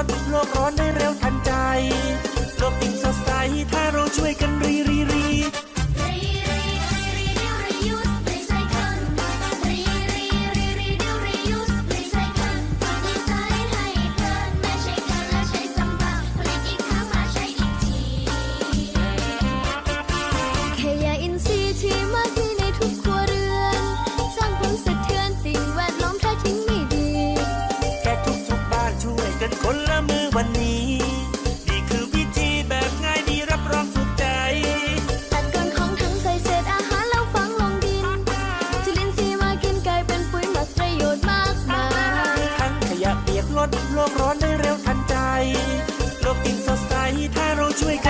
ร้อนโลกร้อนได้ กัคนละมือวันนี้ นี่คือวิธีแบบง่ายดีรับรองถูกใจ ตัดก้นของทั้งใส่เศษอาหารแล้วฝังลงดินจุลินทรีมากินกายเป็นปุ๋ยมักประโยชน์มากมาย ทั้ขยะเปียกลดโลกร้อนได้เร็วทันใจ โลกจริงสดใสถ้าเราช่วยกัน